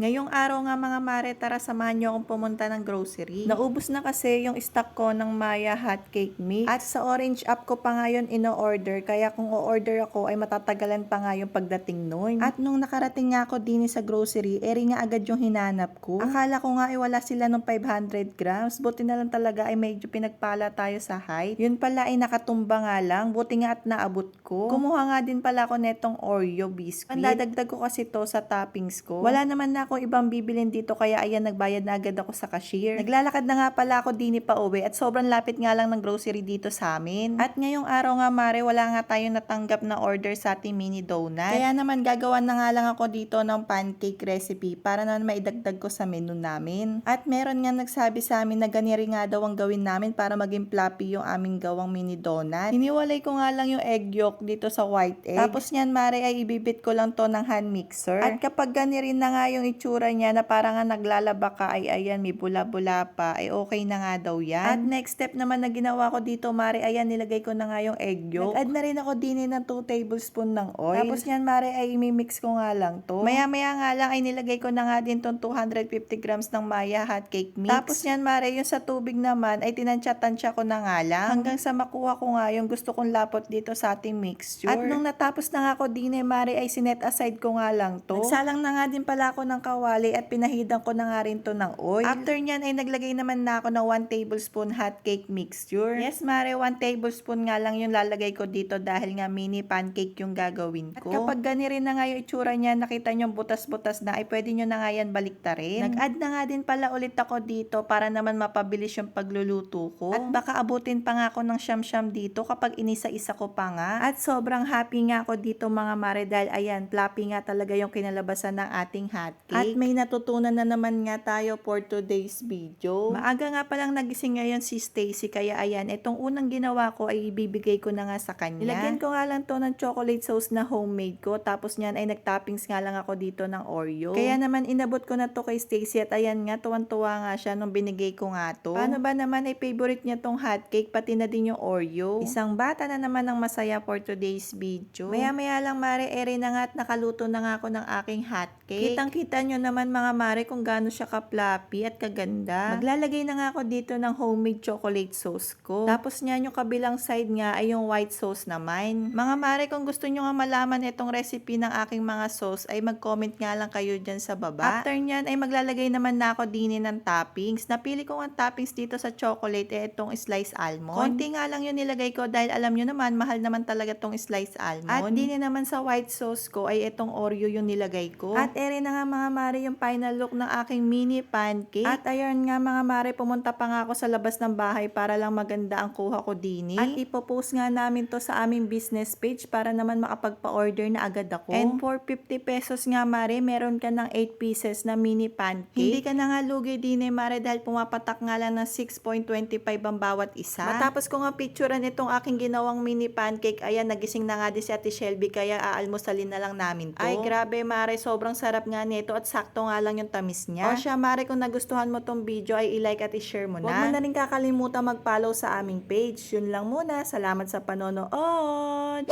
Ngayong araw nga mga mare, tara samahan niyo akong pumunta ng grocery. Naubos na kasi yung stock ko ng Maya Hot Cake Mix. At sa Orange app ko pa nga yun ino-order. Kaya kung o-order ako ay matatagalan pa nga yung pagdating nun. At nung nakarating nga ako din sa grocery, eri nga agad yung hinanap ko. Akala ko nga ay wala sila nung 500 grams. Buti na lang talaga ay medyo pinagpala tayo sa height. Yun pala ay nakatumba nga lang. Buti nga at naabot ko. Kumuha nga din pala ako netong Oreo biscuit. Pandadagdag ko kasi to sa toppings ko. Wala naman na akong ibang bibilin dito kaya ayan nagbayad na agad ako sa cashier. Naglalakad na nga pala ako din pa uwi at sobrang lapit nga lang ng grocery dito sa amin. At ngayong araw nga mare wala nga tayong natanggap na order sa ating mini donut. Kaya naman gagawan na nga lang ako dito ng pancake recipe para naman maidagdag ko sa menu namin. At meron nga nagsabi sa amin na ganiri nga daw ang gawin namin para maging floppy yung aming gawang mini donut. Hiniwalay ko nga lang yung egg yolk dito sa white egg. Tapos niyan mare ay ibibit ko lang to ng hand mixer. At kapag ganiri na nga yung itsura niya na parang nga naglalaba ka ay ayan may bula-bula pa ay okay na nga daw yan. At next step naman na ginawa ko dito mare ayan nilagay ko na nga yung egg yolk. Nag-add na rin ako din ng 2 tablespoon ng oil. Tapos niyan mare ay imimix ko nga lang to. Maya-maya nga lang ay nilagay ko na nga din tong 250 grams ng Maya hot cake mix. Tapos niyan mare yung sa tubig naman ay tinansya-tansya ko na nga lang hanggang sa makuha ko nga yung gusto kong lapot dito sa ating mixture. At nung natapos na nga ako din eh, mare ay sinet aside ko nga lang to. Nagsalang na nga din pala ako ng kawali at pinahidan ko na nga rin to ng oil. After nyan ay naglagay naman na ako ng 1 tablespoon hot cake mixture. Yes mare, 1 tablespoon nga lang yung lalagay ko dito dahil nga mini pancake yung gagawin ko. At kapag gani rin na nga yung itsura niya, nakita nyo butas-butas na, ay pwede nyo na nga yan baliktarin. Nag-add na nga din pala ulit ako dito para naman mapabilis yung pagluluto ko. At baka abutin pa nga ako ng siyam-siyam dito kapag inisa-isa ko pa nga. At sobrang happy nga ako dito mga mare dahil ayan, floppy nga talaga yung kinalabasan ng ating hot cake. At may natutunan na naman nga tayo for today's video. Maaga nga palang nagising ngayon si Stacy kaya ayan, itong unang ginawa ko ay ibibigay ko na nga sa kanya. Nilagyan ko nga lang to ng chocolate sauce na homemade ko tapos niyan ay nagtoppings nga lang ako dito ng Oreo. Kaya naman inabot ko na to kay Stacy at ayan nga, tuwan-tuwa nga siya nung binigay ko nga to. Paano ba naman ay favorite niya tong hot cake pati na din yung Oreo. Isang bata na naman ang masaya for today's video. Maya-maya lang mare, ere na nga at nakaluto na nga ako ng aking hot cake. Kitang-kita nyo naman mga mare kung gaano siya ka-fluffy at kaganda. Maglalagay na nga ako dito ng homemade chocolate sauce ko. Tapos niyan yung kabilang side nga ay yung white sauce naman. Mga mare, kung gusto nyo nga malaman itong recipe ng aking mga sauce ay mag-comment nga lang kayo dyan sa baba. After nyan ay maglalagay naman na ako din ng toppings. Napili ko ang toppings dito sa chocolate eh itong sliced almond. Konti nga lang yung nilagay ko dahil alam nyo naman mahal naman talaga tong sliced almond. At din naman sa white sauce ko ay itong Oreo yung nilagay ko. At ere na nga mga mare yung final look ng aking mini pancake. At ayun nga mga mare pumunta pa nga ako sa labas ng bahay para lang maganda ang kuha ko din. At ipopost nga namin to sa aming business page para naman makapagpa-order na agad ako. And for 50 pesos nga mare, meron ka ng 8 pieces na mini pancake. Hindi ka na nga lugi din eh mare dahil pumapatak nga lang ng 6.25 ang bawat isa. Matapos ko nga picturean itong aking ginawang mini pancake, ayan nagising na nga din si Ate Shelby kaya aalmusalin na lang namin to. Ay grabe mare, sobrang sarap nga nito at sakto nga lang yung tamis niya. O siya mare, kung nagustuhan mo tong video ay i-like at i-share mo na. Huwag mo na rin kakalimutan mag-follow sa aming page. Yun lang muna. Salamat sa panonood.